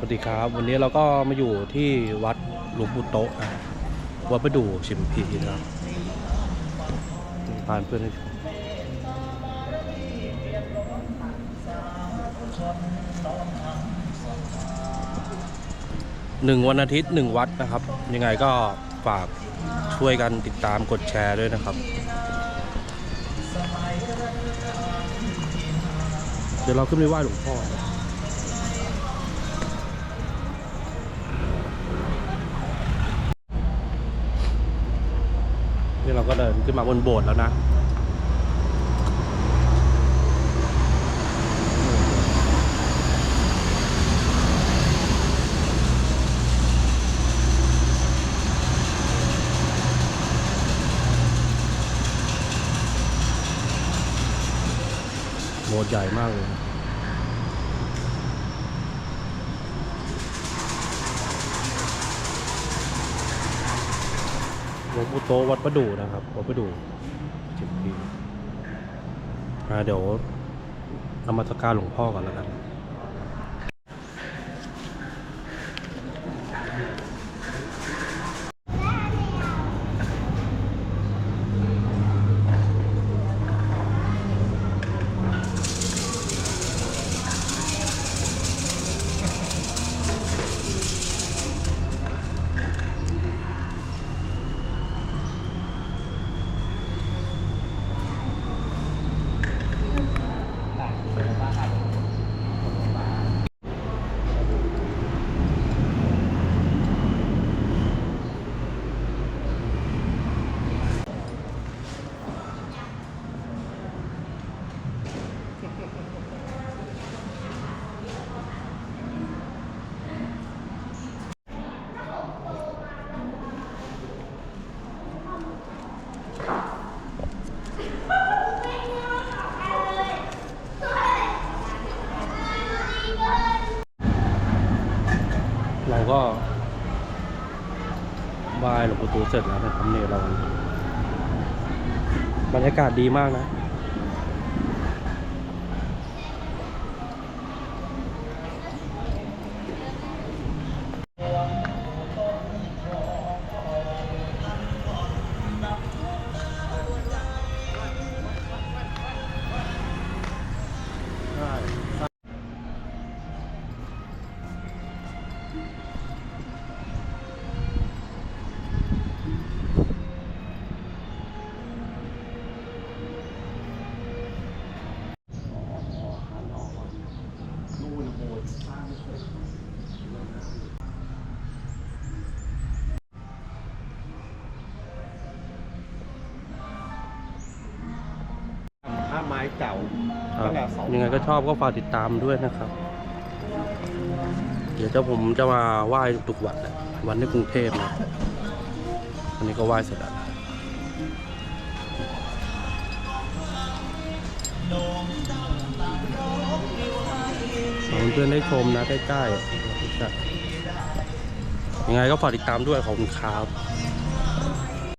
สวัสดีครับวันนี้เราก็มาอยู่ที่วัดหลวงปู่โตะนะวัดประดู่ชิมพีนะครับพานเพื่อนให้ชมหนึ่งวันอาทิตย์หนึ่งวัดนะครับ ยังไงก็ฝากช่วยกันติดตามกดแชร์ด้วยนะครับ เดี๋ยวเราขึ้นไปไหว้หลวงพ่อ นี่เราก็เดินขึ้นมาบนโบสถ์แล้วนะโบสถ์ใหญ่มากเลยนะหล วงปู่โตวัดประดู่นะครับวัดประดู่สิบปีเดี๋ยว นมัสการหลวงพ่อก่อนแล้วกัน เราก็บายหลวงปู่ตูเสร็จแล้วนะครับเนี่ยเรา บรรยากาศดีมากนะ ผ้าไม้เก่าครับตั้งแต่สองยังไงก็ชอบก็ฝากติดตามด้วยนะครับ เดี๋ยวเจ้าผมจะมาไหว้ทุกๆวันแหละวันในกรุงเทพนะอันนี้ก็ไหว้เสร็จแล้วขอให้เพื่อนๆได้ชมนะใกล้ๆยังไงก็ฝากติดตามด้วยขอบคุณครับ